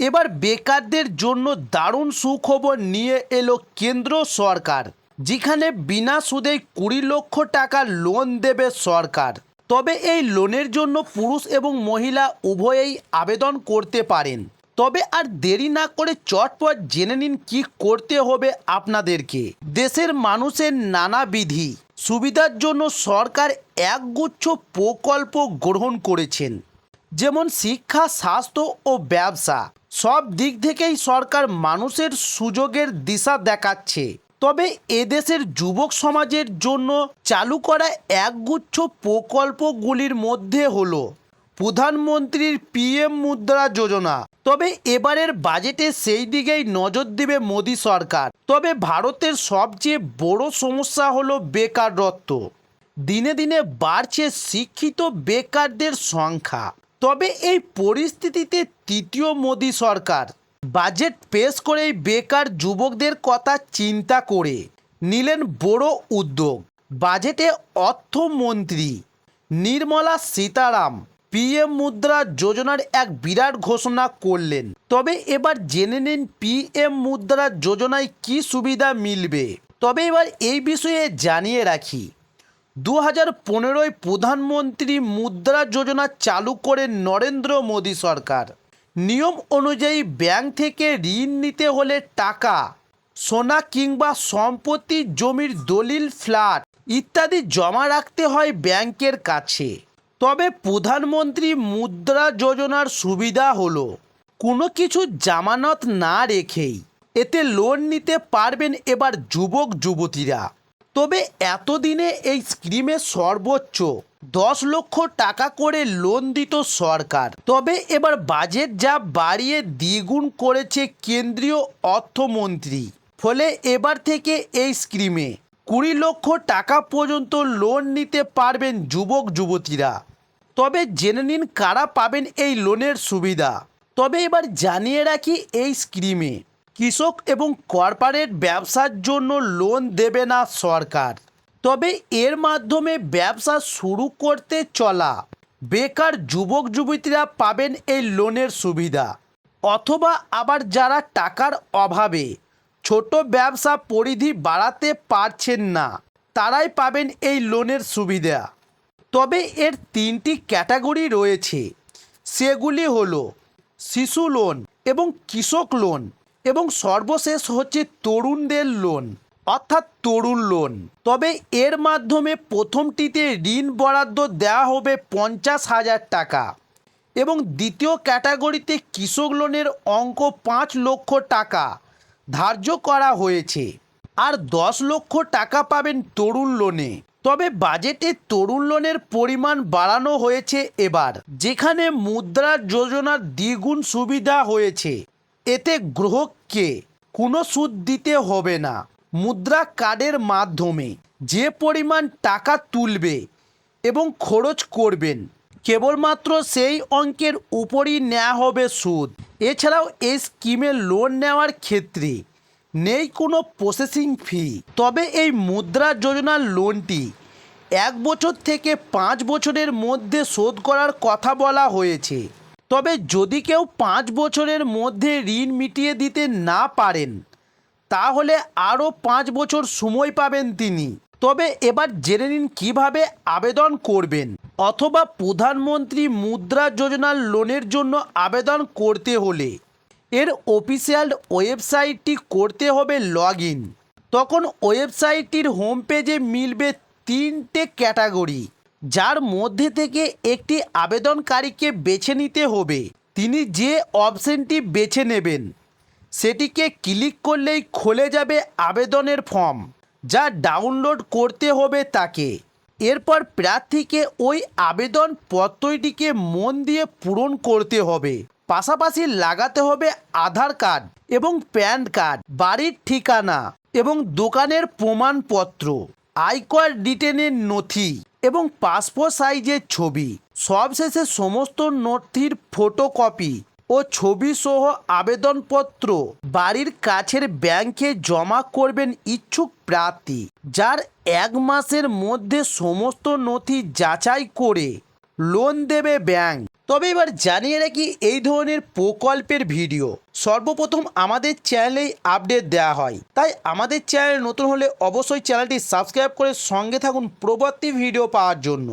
এবার বেকারদের জন্য দারুণ সুখবর নিয়ে এলো কেন্দ্র সরকার, যেখানে বিনা সুদে কুড়ি লক্ষ টাকা লোন দেবে সরকার। তবে এই লোনের জন্য পুরুষ এবং মহিলা উভয়েই আবেদন করতে পারেন। তবে আর দেরি না করে চটপট জেনে নিন কি করতে হবে আপনাদেরকে। দেশের মানুষের নানাবিধি সুবিধার জন্য সরকার একগুচ্ছ প্রকল্প গ্রহণ করেছেন। যেমন শিক্ষা, স্বাস্থ্য ও ব্যবসা। সব দিক থেকেই সরকার মানুষের সুযোগের দিশা দেখাচ্ছে। তবে এদেশের যুবক সমাজের জন্য চালু করা একগুচ্ছ প্রকল্পগুলির মধ্যে হলো প্রধানমন্ত্রীর পিএম মুদ্রা যোজনা। তবে এবারের বাজেটে সেই দিকেই নজর দেবে মোদী সরকার। তবে ভারতের সবচেয়ে বড় সমস্যা হলো বেকারত্ব। দিনে দিনে বাড়ছে শিক্ষিত বেকারদের সংখ্যা। তবে এই পরিস্থিতিতে তৃতীয় মোদী সরকার বাজেট পেশ করেই বেকার যুবকদের কথা চিন্তা করে নিলেন বড় উদ্যোগ। বাজেটে অর্থমন্ত্রী নির্মলা সীতারাম পিএম মুদ্রা যোজনার এক বিরাট ঘোষণা করলেন। তবে এবার জেনে নিন পিএম মুদ্রা যোজনায় কি সুবিধা মিলবে। তবে এবার এই বিষয়ে জানিয়ে রাখি। দু হাজার পনেরোয় প্রধানমন্ত্রী মুদ্রা যোজনা চালু করে নরেন্দ্র মোদী সরকার। নিয়ম অনুযায়ী ব্যাংক থেকে ঋণ নিতে হলে টাকা, সোনা কিংবা সম্পত্তি, জমির দলিল, ফ্ল্যাট ইত্যাদি জমা রাখতে হয় ব্যাংকের কাছে। তবে প্রধানমন্ত্রী মুদ্রা যোজনার সুবিধা হলো, কোনো কিছু জামানত না রেখেই এতে লোন নিতে পারবেন এবার যুবক যুবতীরা তবে এতদিনে এই স্কিমে সর্বোচ্চ দশ লক্ষ টাকা করে লোন দিত সরকার। তবে এবার বাজেট যা বাড়িয়ে দ্বিগুণ করেছে কেন্দ্রীয় অর্থমন্ত্রী। ফলে এবার থেকে এই স্কিমে কুড়ি লক্ষ টাকা পর্যন্ত লোন নিতে পারবেন যুবক, যুবতীরা। তবে জেনে নিন কারা পাবেন এই লোনের সুবিধা। তবে এবার জানিয়ে রাখি এই স্কিমে কৃষক এবং কর্পোরেট ব্যবসার জন্য লোন দেবে না সরকার। তবে এর মাধ্যমে ব্যবসা শুরু করতে চলা বেকার যুবক যুবতীরা পাবেন এই লোনের সুবিধা। অথবা আবার যারা টাকার অভাবে ছোট ব্যবসা পরিধি বাড়াতে পারছেন না, তারাই পাবেন এই লোনের সুবিধা। তবে এর তিনটি ক্যাটাগরি রয়েছে, সেগুলি হলো শিশু লোন এবং কৃষক লোন এবং সর্বশেষ হচ্ছে তরুণদের লোন অর্থাৎ তরুণ লোন তবে এর মাধ্যমে প্রথমটিতে ঋণ বরাদ্দ দেওয়া হবে পঞ্চাশ হাজার টাকা এবং দ্বিতীয় ক্যাটাগরিতে কৃষক লোনের অঙ্ক পাঁচ লক্ষ টাকা ধার্য করা হয়েছে। আর দশ লক্ষ টাকা পাবেন তরুণ লোনে তবে বাজেটে তরুণ লোনের পরিমাণ বাড়ানো হয়েছে এবার, যেখানে মুদ্রা যোজনার দ্বিগুণ সুবিধা হয়েছে। এতে গ্রাহককে কোনো সুদ দিতে হবে না। মুদ্রা কার্ডের মাধ্যমে যে পরিমাণ টাকা তুলবে এবং খরচ করবেন, কেবলমাত্র সেই অঙ্কের উপরই নেওয়া হবে সুদ। এছাড়াও এই স্কিমে লোন নেওয়ার ক্ষেত্রে নেই কোনো প্রসেসিং ফি তবে এই মুদ্রা যোজনার লোনটি এক বছর থেকে পাঁচ বছরের মধ্যে শোধ করার কথা বলা হয়েছে। তবে যদি কেউ পাঁচ বছরের মধ্যে ঋণ মিটিয়ে দিতে না পারেন, তাহলে আরও পাঁচ বছর সময় পাবেন তিনি। তবে এবার জেনে নিন কীভাবে আবেদন করবেন, অথবা প্রধানমন্ত্রী মুদ্রা যোজনার লোনের জন্য আবেদন করতে হলে। এর অফিসিয়াল ওয়েবসাইটটি করতে হবে লগ তখন ওয়েবসাইটটির হোম পেজে মিলবে তিনটে ক্যাটাগরি। যার মধ্যে থেকে একটি আবেদনকারীকে বেছে নিতে হবে। তিনি যে অপশনটি বেছে নেবেন, সেটিকে ক্লিক করলেই খুলে যাবে আবেদনের ফর্ম, যা ডাউনলোড করতে হবে তাকে। এরপর প্রার্থীকে ওই আবেদন পত্রটিকে মন দিয়ে পূরণ করতে হবে। পাশাপাশি লাগাতে হবে আধার কার্ড এবং প্যান কার্ড, বাড়ির ঠিকানা এবং দোকানের প্রমাণপত্র। আয়কর রিটেনের নথি এবং পাসপোর্ট সাইজের ছবি। সবশেষে সমস্ত নথির ফটোকপি ও ছবি সহ আবেদনপত্র বাড়ির কাছের ব্যাংকে জমা করবেন ইচ্ছুক প্রার্থী, যার এক মাসের মধ্যে সমস্ত নথি যাচাই করে লোন দেবে ব্যাংক তবে এবার জানিয়ে রাখি এই ধরনের প্রকল্পের ভিডিও। সর্বপ্রথম আমাদের চ্যানেলেই আপডেট দেওয়া হয়। তাই আমাদের চ্যানেল নতুন হলে অবশ্যই চ্যানেলটি সাবস্ক্রাইব করে সঙ্গে থাকুন প্রবর্তী ভিডিও পাওয়ার জন্য।